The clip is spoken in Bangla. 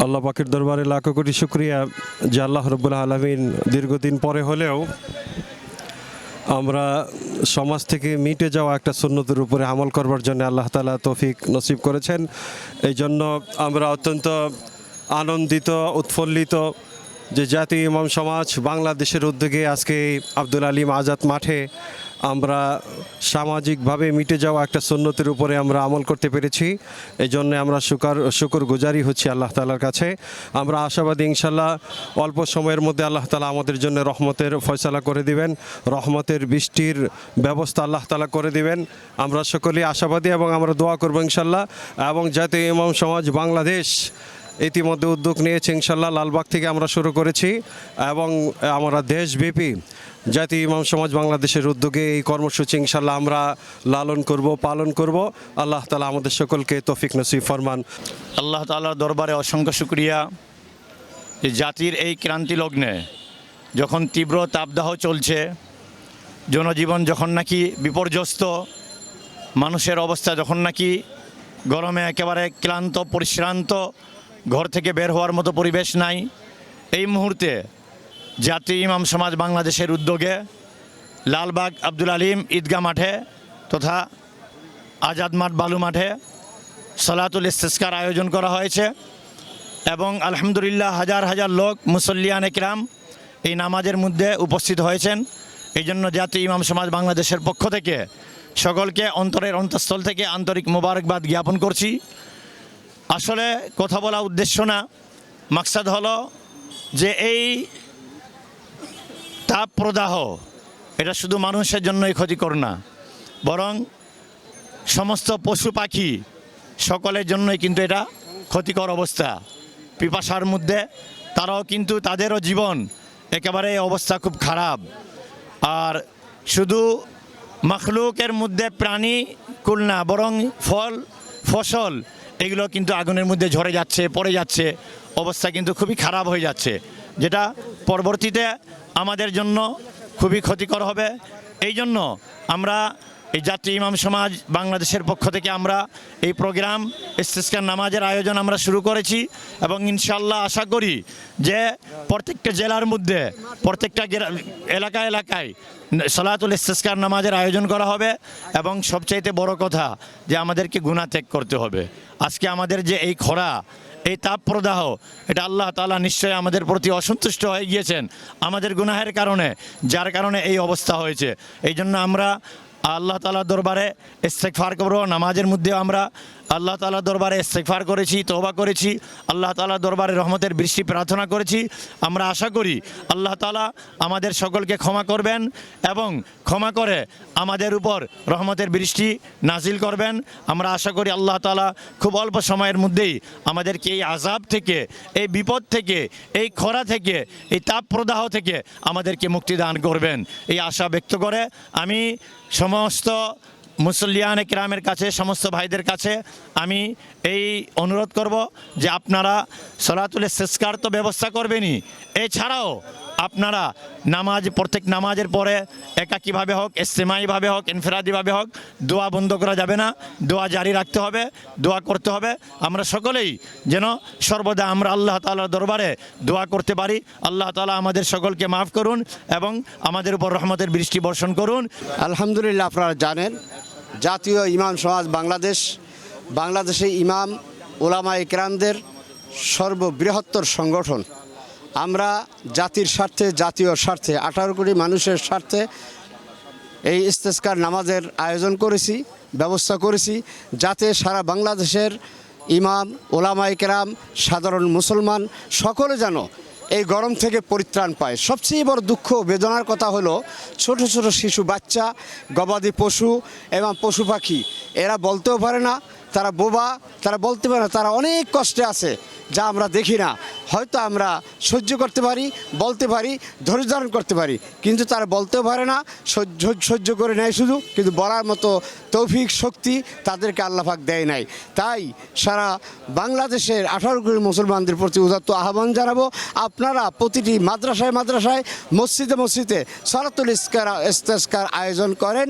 আল্লাহ পাকের দরবারে লাখো কোটি শুক্রিয়া যে আল্লাহ রব্বুল আলমিন দীর্ঘদিন পরে হলেও আমরা সমাজ থেকে মিটে যাওয়া একটা সুন্নতের উপরে আমল করবার জন্য আল্লাহ তালা তৌফিক নসিব করেছেন। এই জন্য আমরা অত্যন্ত আনন্দিত, উৎফুল্লিত যে জাতীয় ইমাম সমাজ বাংলাদেশের উদ্যোগে আজকে আব্দুল আলিম আজাদ মাঠে আমরা সামাজিকভাবে মিটে যাওয়া একটা সুন্নতের উপরে আমরা আমল করতে পেরেছি। এই জন্য আমরা শুকর শুকর গুজারি হচ্ছি আল্লাহ তালার কাছে। আমরা আশাবাদী ইনশাল্লাহ অল্প সময়ের মধ্যে আল্লাহ তালা আমাদের জন্য রহমতের ফয়সালা করে দিবেন। রহমতের বৃষ্টির ব্যবস্থা আল্লাহ তালা করে দিবেন। আমরা সকলেই আশাবাদী এবং আমরা দোয়া করব ইনশাল্লাহ এবং জাতীয় ইমাম সমাজ বাংলাদেশ ইতিমধ্যে উদ্যোগ নিয়েছে ইনশাল্লাহ লালবাগ থেকে আমরা শুরু করেছি এবং আমরা দেশব্যাপী জাতীয় ইমাম সমাজ বাংলাদেশের উদ্যোগে এই কর্মসূচি ইনশাল্লাহ আমরা লালন করব, পালন করব। আল্লাহ তালা আমাদের সকলকে তফিক নসিব ফরমান। আল্লাহ তাআলার দরবারে অসংখ্য শুক্রিয়া। যে জাতির এই ক্রান্তি লগ্নে যখন তীব্র তাপদাহ চলছে, জনজীবন যখন নাকি বিপর্যস্ত, মানুষের অবস্থা যখন নাকি গরমে একেবারে ক্লান্ত, পরিশ্রান্ত ঘর থেকে বের হওয়ার মতো পরিবেশ নাই। এই মুহূর্তে জাতীয় ইমাম সমাজ বাংলাদেশের উদ্যোগে লালবাগ আব্দুল আলিম ঈদগাহ মাঠে তথা আজাদ মাঠ বালু মাঠে সলাতুল ইস্তেস্কার আয়োজন করা হয়েছে এবং আলহামদুলিল্লাহ হাজার হাজার লোক, মুসল্লিয়ান একরাম এই নামাজের মধ্যে উপস্থিত হয়েছেন। এই জন্য জাতীয় ইমাম সমাজ বাংলাদেশের পক্ষ থেকে সকলকে অন্তরের অন্তঃস্থল থেকে আন্তরিক মোবারকবাদ জ্ঞাপন করছি। আসলে কথা বলা উদ্দেশ্য না। মাকসাদ হলো যে এই তাপ প্রদাহ, এটা শুধু মানুষের জন্যই ক্ষতিকর না, বরং সমস্ত পশু পাখি সকলের জন্যই কিন্তু এটা ক্ষতিকর অবস্থা। পিপাসার মধ্যে তারাও কিন্তু তাদেরও জীবন একেবারে অবস্থা খুব খারাপ। আর শুধু মখলুকের মধ্যে প্রাণী কুল না, বরং ফল, ফসল এগুলো কিন্তু আগুনের মধ্যে ঝরে যাচ্ছে, পড়ে যাচ্ছে। অবস্থা কিন্তু খুবই খারাপ হয়ে যাচ্ছে। যেটা পরবর্তীতে আমাদের জন্য খুবই ক্ষতিকর হবে। এই জন্য আমরা এই জাতীয় ইমাম সমাজ বাংলাদেশের পক্ষ থেকে আমরা এই প্রোগ্রাম, ইস্তেস্কার নামাজের আয়োজন আমরা শুরু করেছি এবং ইনশাল্লাহ আশা করি যে প্রত্যেকটা জেলার মধ্যে, প্রত্যেকটা এলাকা এলাকায় সলাতুল ইস্তেস্কার নামাজের আয়োজন করা হবে এবং সবচাইতে বড় কথা যে আমাদেরকে গুণা ত্যাগ করতে হবে। আজকে আমাদের যে এই খরা, এই তাপ প্রদাহ, এটা আল্লাহ তালা নিশ্চয়ই আমাদের প্রতি অসন্তুষ্ট হয়ে গিয়েছেন আমাদের গুনাহের কারণে, যার কারণে এই অবস্থা হয়েছে। এই জন্য আমরা আল্লাহ তালার দরবারে ইস্তেকফার করব নামাজের মধ্যেও আমরা আল্লাহ তালার দরবারে ইস্তেকফার করেছি, তওবা করেছি, আল্লাহ তালার দরবারে রহমতের বৃষ্টি প্রার্থনা করেছি। আমরা আশা করি আল্লাহ তালা আমাদের সকলকে ক্ষমা করবেন এবং ক্ষমা করে আমাদের উপর রহমতের বৃষ্টি নাজিল করবেন। আমরা আশা করি আল্লাহ তালা খুব অল্প সময়ের মধ্যেই আমাদেরকে এই আজাব থেকে, এই বিপদ থেকে, এই খরা থেকে, এই তাপ প্রদাহ থেকে আমাদেরকে মুক্তি দান করবেন। এই আশা ব্যক্ত করে আমি সমস্ত মুসলিয়ান কিরামের কাছে, সমস্ত ভাইদের কাছে আমি এই অনুরোধ করব যে আপনারা সলাতুলের শেষকার তো ব্যবস্থা করবেনই। এছাড়াও আপনারা নামাজ, প্রত্যেক নামাজের পরে একাকীভাবে হোক এস্তেমাইভাবে হোক, ইনফেরাদিভাবে হোক, দোয়া বন্ধ করা যাবে না। দোয়া জারি রাখতে হবে, দোয়া করতে হবে। আমরা সকলেই যেন সর্বদা আমরা আল্লাহ তাআলার দরবারে দোয়া করতে পারি। আল্লাহ তাআলা আমাদের সকলকে মাফ করুন এবং আমাদের উপর রহমতের বৃষ্টি বর্ষণ করুন। আলহামদুলিল্লাহ, আপনারা জানেন, জাতীয় ইমাম সমাজ বাংলাদেশ বাংলাদেশে ইমাম ওলামা ইকরামদের সর্ববৃহত্তর সংগঠন। আমরা জাতির স্বার্থে, জাতীয় স্বার্থে, আঠারো কোটি মানুষের স্বার্থে এই ইস্তেস্কার নামাজের আয়োজন করেছি, ব্যবস্থা করেছি, যাতে সারা বাংলাদেশের ইমাম ওলামা ইকরাম সাধারণ মুসলমান সকলে যেন এই গরম থেকে পরিত্রাণ পায়। সবচেয়ে বড় দুঃখ বেদনার কথা হলো, ছোট ছোট শিশু বাচ্চা, গবাদি পশু এবং পশু পাখি, এরা বলতেও পারে না তারা বোবা, তারা বলতে পারে না, তারা অনেক কষ্টে আছে, যা আমরা দেখি না। হয়তো আমরা সহ্য করতে পারি, বলতে পারি, ধৈর্য ধারণ করতে পারি, কিন্তু তারা বলতেও পারে না, সহ্য করে নেয় শুধু, কিন্তু বলার মতো তৌফিক, শক্তি তাদেরকে আল্লাহাক দেয় নাই। তাই সারা বাংলাদেশের আঠারো কোটি মুসলমানদের প্রতি উদাত্ত আহ্বান জানাব, আপনারা প্রতিটি মাদ্রাসায় মাদ্রাসায়, মসজিদে মসজিদে সরাতুল ইস্কার ইস্তেস্কার আয়োজন করেন।